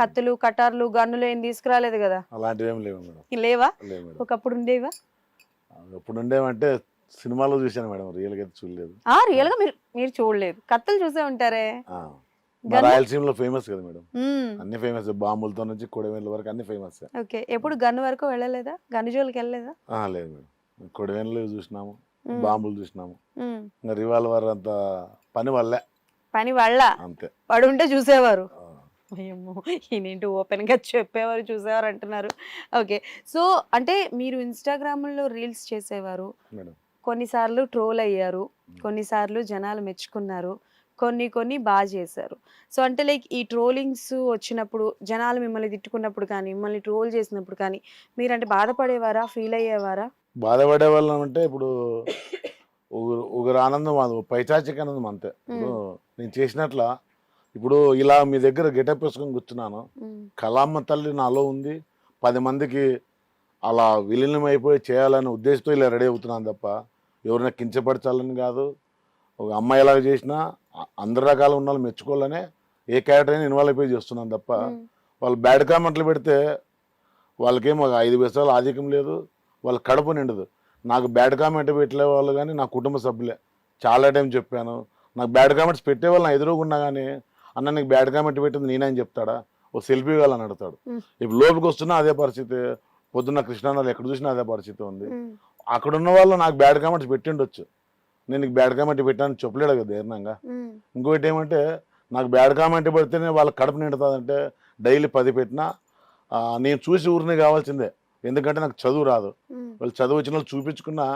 కత్తులు కటార్లు గన్నులు ఏం తీసుకురాలేదు కదా? అలాంటివి ఏం లేవు మేడం. లేవా? లేవు మేడం. ఒకప్పుడు ఉండేవా? ఎప్పుడు ఉండేవంటే సినిమాలో చూశాను మేడం. రియల్గా అయితే చూడలేదు. ఆ రియల్గా మీరు మీరు చూడలేదు. కత్తులు చూసే ఉంటారే? ఆ. మా గన్ను? రాయలసీమలో ఫేమస్ కదా మేడం. మ్మ్. అన్ని ఫేమస్. బాంబులతో నుంచి కొడవేళ్ళ వరకు అన్ని ఫేమస్. ఓకే. ఎప్పుడు గన్ను వరకు వెళ్ళలేదా? గన్ను జోలికి వెళ్ళలేదా? లేదు మేడం. కొడవేళ్ళు చూసినాము మ్మ్. బాంబులు చూసినాము. మ్మ్. ఇంకా రివాల్వర్ అంత పని వల్లే. పని వాళ్ళ అంతే. పడుంటే చూసేవారు. ఆ. అయ్యమ్మో ఈయనేంటి ఓపెన్గా చెప్పేవారు చూసేవారు అంటున్నారు ఓకే. సో అంటే మీరు ఇన్స్టాగ్రామ్లో రీల్స్ చేసేవారు. కొన్నిసార్లు ట్రోల్ అయ్యారు. కొన్నిసార్లు జనాలు మెచ్చుకున్నారు. కొన్ని కొన్ని బాగా చేశారు. సో అంటే లైక్ ఈ ట్రోలింగ్స్ వచ్చినప్పుడు జనాలు మిమ్మల్ని తిట్టుకున్నప్పుడు కానీ మిమ్మల్ని ట్రోల్ చేసినప్పుడు కానీ మీరంటే బాధపడేవారా? ఫీల్ అయ్యేవారా? బాధపడే వాళ్ళం అంటే ఇప్పుడు ఒకరు ఒకరు ఆనందం అది పైచాచిక ఆనందం అంతే. ఇప్పుడు నేను చేసినట్ల ఇప్పుడు ఇలా మీ దగ్గర గెటప్ వేసుకొని కూర్చున్నాను. మ్మ్. కళామ్మ తల్లి నాలో ఉంది. పది మందికి అలా విలీనం అయిపోయి చేయాలనే ఉద్దేశంతో ఇలా రెడీ అవుతున్నాను తప్ప ఎవరైనా కించపరచాలని కాదు. ఒక అమ్మాయి ఎలాగ చేసినా అందరి రకాల ఉన్న వాళ్ళు మెచ్చుకోవాలనే ఏ క్యారెక్టర్ అయినా ఇన్వాల్వ్ అయిపోయి చేస్తున్నాను తప్ప. వాళ్ళు బ్యాడ్ కామెంట్లు పెడితే వాళ్ళకేం ఒక ఐదు పైసలు ఆధిక్యం లేదు. వాళ్ళ కడుపు నిండదు. నాకు బ్యాడ్ కామెంట్ పెట్టలే వాళ్ళు కానీ నా కుటుంబ సభ్యులే. చాలా టైం చెప్పాను. నాకు బ్యాడ్ కామెంట్స్ పెట్టే వాళ్ళు నా ఎదురుగున్నా కానీ అన్న నీకు బ్యాడ్ కామెంట్ పెట్టింది నేనే అని చెప్తాడా ఓ సెల్ఫీ కావాలని అడుగుతాడు. ఇప్పుడు లోపలికి వస్తున్నా అదే పరిస్థితి పొద్దున్న కృష్ణానగర్ ఎక్కడ చూసినా అదే పరిస్థితి ఉంది. అక్కడ ఉన్న వాళ్ళు నాకు బ్యాడ్ కామెంట్స్ పెట్టిండొచ్చు నేను నీకు బ్యాడ్ కామెంట్ పెట్టాను చెప్పలేడు కదా ధైర్యంగా. ఇంకోటి ఏమంటే నాకు బ్యాడ్ కామెంట్ పెడితేనే వాళ్ళ కడుపు నిండుతుందంటే డైలీ పది పెట్టినా నేను చూసి ఊరిని కావాల్సిందే ఎందుకంటే నాకు చదువు రాదు. వాళ్ళు చదువు వచ్చిన వాళ్ళు చూపించుకున్నా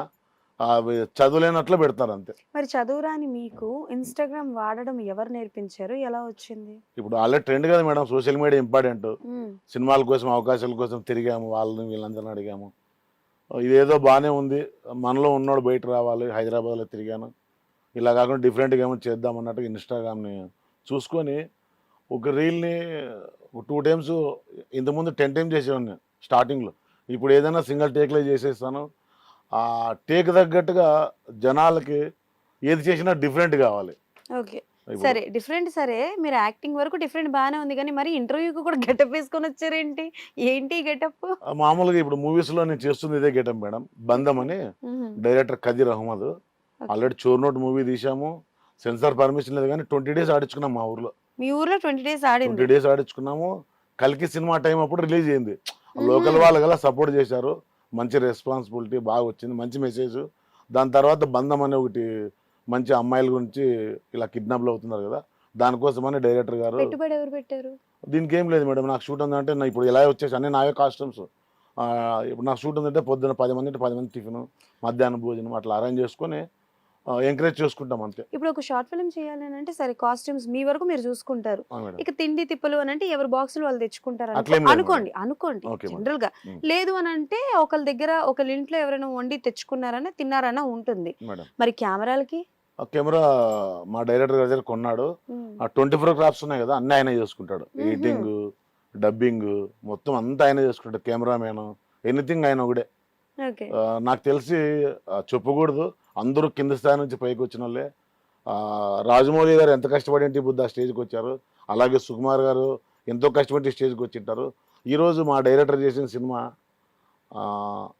చదువులేనట్లు పెడతారు అంతే. మరి చదువురాని మీకు ఇన్స్టాగ్రామ్ వాడడం ఎవరు నేర్పించారు? ఎలా వచ్చింది? ఇప్పుడు ఆల్రెడీ ట్రెండ్ కదా మేడం సోషల్ మీడియా ఇంపార్టెంట్. సినిమాల కోసం అవకాశాల కోసం తిరిగాము వాళ్ళని వీళ్ళందరిని అడిగాము. ఇదేదో బాగానే ఉంది మనలో ఉన్నోడు బయట రావాలి హైదరాబాద్లో తిరిగాను. ఇలా కాకుండా డిఫరెంట్గా ఏమో చేద్దాం అన్నట్టుగా ఇన్స్టాగ్రామ్ని చూసుకొని ఒక రీల్ని టూ టైమ్స్ ఇంతకుముందు టెన్ టైమ్స్ చేసేవాడిని స్టార్టింగ్లో ఇప్పుడు ఏదైనా సింగిల్ టేక్లో చేసేస్తాను. ఆ టేక్ తగ్గట్టుగా జనాలకి ఏది చేసినా డిఫరెంట్ కావాలి. ఓకే. సరే డిఫరెంట్ సరే మీరు యాక్టింగ్ వరకు డిఫరెంట్ బాగానే ఉంది కానీ మరి ఇంటర్వ్యూకి కూడా గెటప్ వేసుకొని వచ్చారేంటి? ఏంటి గెటప్? మామూలుగా ఇప్పుడు మూవీస్లో నేను చేస్తుంది ఇదే గెటం మేడం. బంధం అని డైరెక్టర్ కదీర్ అహ్మద్. ఆల్రెడీ చోర్నోట్ మూవీ తీసాము సెన్సార్ పర్మిషన్ లేదు కానీ ట్వంటీ డేస్ ఆడించుకున్నాం మా ఊర్లో. మీ ఊర్లో ట్వంటీ డేస్ ట్వంటీ ఆడింది డేస్ ఆడించుకున్నాము. కలికి సినిమా టైం అప్పుడు రిలీజ్ అయింది. లోకల్ వాళ్ళు గల సపోర్ట్ చేశారు. మంచి రెస్పాన్సిబిలిటీ బాగా వచ్చింది మంచి మెసేజ్ దాని తర్వాత బంధం అనే ఒకటి మంచి అమ్మాయిల గురించి ఇలా కిడ్నాప్లు అవుతున్నారు కదా దానికోసమని డైరెక్టర్ గారు పెట్టుబడి ఎవరు పెట్టారు? దీనికి ఏం లేదు మేడం నాకు షూట్ ఉందంటే నా ఇప్పుడు ఇలా వచ్చేసి అన్ని నావే కాస్ట్యూమ్స్ ఇప్పుడు నాకు షూట్ ఉందంటే పొద్దున పది మంది అంటే పది మంది టిఫిన్ మధ్యాహ్నం భోజనం అట్లా అరేంజ్ చేసుకొని ఎంకరేజ్ చేసుకుంటాం అంతే. ఇప్పుడు ఒక షార్ట్ ఫిల్మ్ చేయాలి అని అంటే సరే కాస్ట్యూమ్స్ మీ వరకు మీరు చూసుకుంటారు. ఇక తిండి తిప్పలు అని అంటే ఎవరి బాక్సులు వాళ్ళు తెచ్చుకుంటారు అనుకోండి అనుకోండి. జనరల్గా. లేదు అని అంటే ఒకళ్ళ దగ్గర ఒకళ్ళ ఇంట్లో ఎవరైనా వండి తెచ్చుకున్నారన్నా తిన్నారన్నా ఉంటుంది. మరి కెమెరాలకి? ఆ కెమెరా మా డైరెక్టర్ గారి దగ్గర కొన్నాడు. ఆ ట్వంటీ ఫోర్ క్రాఫ్ట్స్ ఉన్నాయి కదా అన్ని ఆయన చేసుకుంటాడు. ఎడిటింగ్ డబ్బింగ్ మొత్తం అంతా ఆయన చేసుకుంటాడు కెమెరామెన్ ఎనీథింగ్ ఆయన ఒకడే. నాకు తెలిసి చెప్పకూడదు. అందరూ కింద స్థాయి నుంచి పైకి వచ్చిన వాళ్ళే. రాజమౌళి గారు ఎంత కష్టపడి ఇంటి బుద్ధి స్టేజ్కి వచ్చారు. అలాగే సుకుమార్ గారు ఎంతో కష్టపడి స్టేజ్కి వచ్చింటారు. ఈరోజు మా డైరెక్టర్ చేసిన సినిమా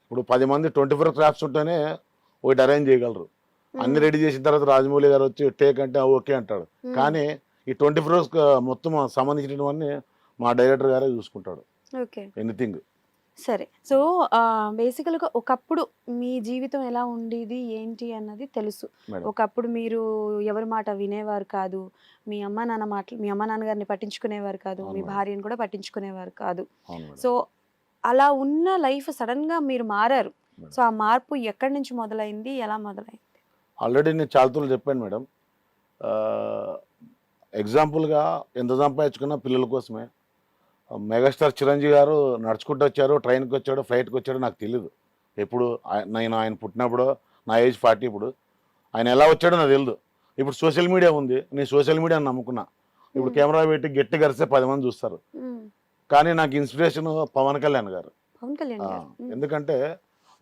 ఇప్పుడు పది మంది ట్వంటీ ఫోర్ క్రాఫ్ట్స్ ఉంటేనే ఒకటి అరేంజ్ చేయగలరు. అన్ని రెడీ చేసిన తర్వాత రాజమౌళి గారు వచ్చి టేక్ అంటే "ఆ, ఓకే అంటాడు. కానీ ఈ ట్వంటీ ఫోర్స్ మొత్తం సంబంధించినవన్నీ మా డైరెక్టర్ గారే చూసుకుంటాడు. ఓకే. ఎనీథింగ్. సరే. సో బేసికల్గా ఒకప్పుడు మీ జీవితం ఎలా ఉండేది ఏంటి అన్నది తెలుసు. ఒకప్పుడు మీరు ఎవరి మాట వినేవారు కాదు. మీ అమ్మ నాన్న మాటలు మీ అమ్మ నాన్నగారిని పట్టించుకునేవారు కాదు. మీ. భార్యను కూడా పట్టించుకునేవారు కాదు. సో అలా ఉన్న లైఫ్ సడన్గా మీరు మారారు. సో ఆ మార్పు ఎక్కడి నుంచి మొదలైంది? ఎలా మొదలైంది? ఆల్రెడీ నేను చాలా తూర్లు చెప్పాను మేడం. ఎగ్జాంపుల్గా ఎంత సంపాదించుకున్నా పిల్లల కోసమే. మెగాస్టార్ చిరంజీవి గారు నడుచుకుంటూ వచ్చారు ట్రైన్కి వచ్చాడు ఫ్లైట్కి వచ్చాడు నాకు తెలియదు ఎప్పుడు నేను ఆయన పుట్టినప్పుడు నా ఏజ్ ఫార్టీ ఇప్పుడు. ఆయన ఎలా వచ్చాడో నాకు తెలియదు ఇప్పుడు సోషల్ మీడియా ఉంది నేను సోషల్ మీడియాని నమ్ముకున్నా. ఇప్పుడు. కెమెరా పెట్టి గట్టి గరిస్తే పది మంది చూస్తారు. కానీ నాకు ఇన్స్పిరేషన్ పవన్ కళ్యాణ్ గారు. ఎందుకంటే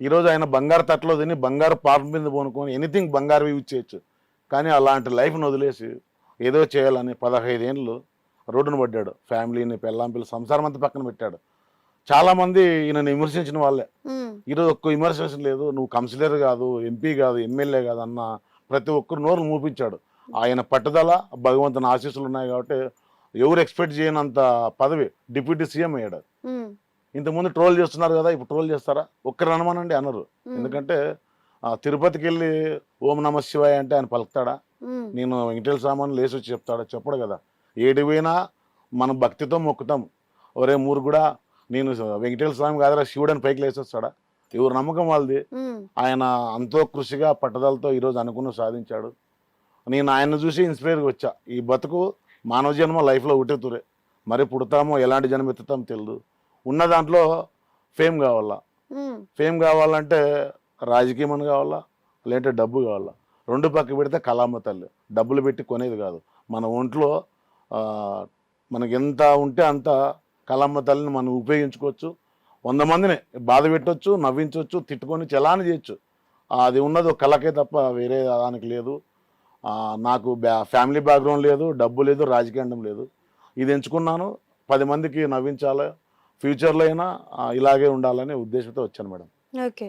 ఈరోజు ఆయన బంగారు తట్లో తిని బంగారు పాపం మీద పోనుకొని ఎనీథింగ్ బంగారు యూజ్ చేయొచ్చు. కానీ అలాంటి లైఫ్ను వదిలేసి ఏదో చేయాలని పదహైదు ఏళ్ళు రోడ్డున పడ్డాడు. ఫ్యామిలీని పెళ్ళాం పిల్ల సంసారం అంతా పక్కన పెట్టాడు. చాలా మంది ఈయనని విమర్శించిన వాళ్ళే. ఈరోజు ఒక్క విమర్శించడం లేదు. నువ్వు కౌన్సిలర్ కాదు ఎంపీ కాదు ఎమ్మెల్యే కాదు అన్న ప్రతి ఒక్కరు నోరు మూపించాడు. ఆయన పట్టుదల భగవంతుని ఆశీస్సులు ఉన్నాయి కాబట్టి ఎవరు ఎక్స్పెక్ట్ చేయనంత పదవి డిప్యూటీ సీఎం అయ్యాడు. ఇంతకుముందు ట్రోల్ చేస్తున్నారు కదా ఇప్పుడు ట్రోల్ చేస్తారా? ఒక్కరు అనమనండి అనరు. ఎందుకంటే ఆ, తిరుపతికి వెళ్ళి ఓం నమ శివాయ అంటే ఆయన పలుకుతాడా? నేను వెంకటేశ్వర స్వామిని లేచి వచ్చి చెప్తాడా? చెప్పడు కదా. ఏడు పోయినా మనం భక్తితో మొక్కుతాం. ఒరే మూరు కూడా నేను వెంకటేశ్వర స్వామి కాదరా శివుడు అని పైకి లేచి వస్తాడా ఎవరు నమ్మకం వాళ్ళది? ఆయన ఎంతో కృషిగా పట్టుదలతో ఈరోజు అనుకున్న సాధించాడు. నేను ఆయన చూసి ఇన్స్పైర్గా వచ్చా. ఈ బతుకు మానవ జన్మ లైఫ్లో ఉట్టెతురే మరి పుడతామో ఎలాంటి జన్మ ఎత్తుతామో తెలియదు ఉన్న దాంట్లో ఫేమ్ కావాలా? ఫేమ్ కావాలంటే రాజకీయం అని కావాలా? లేదంటే డబ్బు కావాలా? రెండు పక్క పెడితే కళామ తల్లి. డబ్బులు పెట్టి కొనేది కాదు. మన ఒంట్లో మనకి ఎంత ఉంటే అంత కలమ్మ తల్లిని మనం ఉపయోగించుకోవచ్చు. వంద మందిని బాధ పెట్టవచ్చు నవ్వించవచ్చు తిట్టుకొని చలాని చేయొచ్చు. అది ఉన్నది ఒక కళకే తప్ప వేరే దానికి లేదు. నాకు బ్యా ఫ్యామిలీ బ్యాక్గ్రౌండ్ లేదు డబ్బు లేదు రాజకీయం లేదు. ఇది ఎంచుకున్నాను పది మందికి నవ్వించాలి ఫ్యూచర్లో అయినా ఇలాగే ఉండాలనే ఉద్దేశంతో వచ్చాను madam. Okay.